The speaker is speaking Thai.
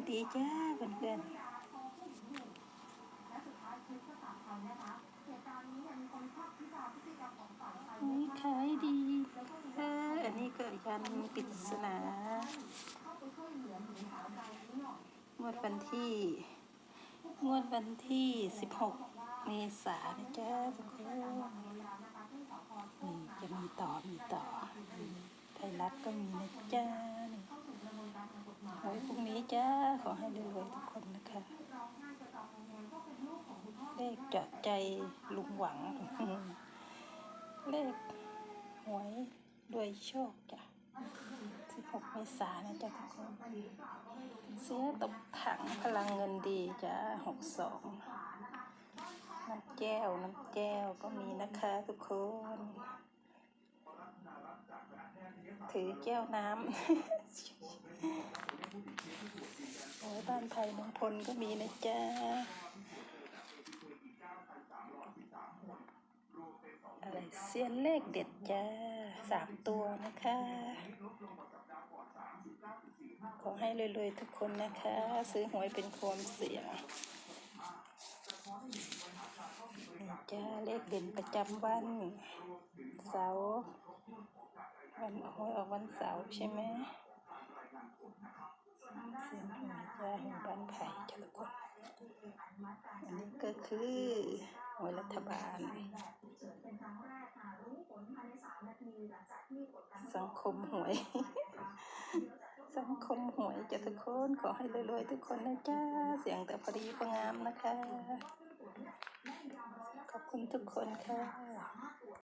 ายดีจ้าเพื่อนและสุดท้ายคลิปก็ตัดไปนะคะเหตุการณ์นี้เนี่ยมีคนชอบพิจารณ์พฤติกรรมของสายไฟๆนี่ขายดีเอออันนี้ก็ยันปริศนาหลือหญิงสาวรายนี้หน่อยงวดวันที่งวดวันที่ 16 เมษายนนะจ้าทุกคนนี่จะมีต่อ มีต่อ ไทยรัฐก็มีนะจ้า ไว้พรุ่งนี้จ้า ขอให้รวยทุกคนนะคะ เลของคุณพ่อเจาะใจลุงหวัง เลขหวยด้วยโชคจ้ะ16เมษายนนะจ๊ะทุกคน เสียตกถังพลังเงินดีจ้ะ62น้ำแก้วน้ำแก้วก็มีนะคะทุกคน ถือแก้วน้ำโอ้ยบ้านไทยมงพลก็มีนะจ๊ะอะไรเสียนเลขเด็ดจ้าสามตัวนะคะ ขอให้รวยๆทุกคนนะคะ ซื้อหวยเป็นความเสี่ยงจ้าเลขเด่นประจำวัน เสาร์ วันหวยออกวันเสาร์ใช่ไหมเสียงหวยจ้าหวยบ้านไผ่จ้าทุกคนอันนี้ก็คือหวยรัฐบาลเป็นครั้งแรกค่ะรู้ผลภายในสามนาทีหลังจากที่กดการสังคมหวย สังคมหวยจะทุกคนขอให้รวยๆทุกคนนะจ้า เสียงแต่พอดีพองามนะคะ ขอบคุณทุกคนค่ะ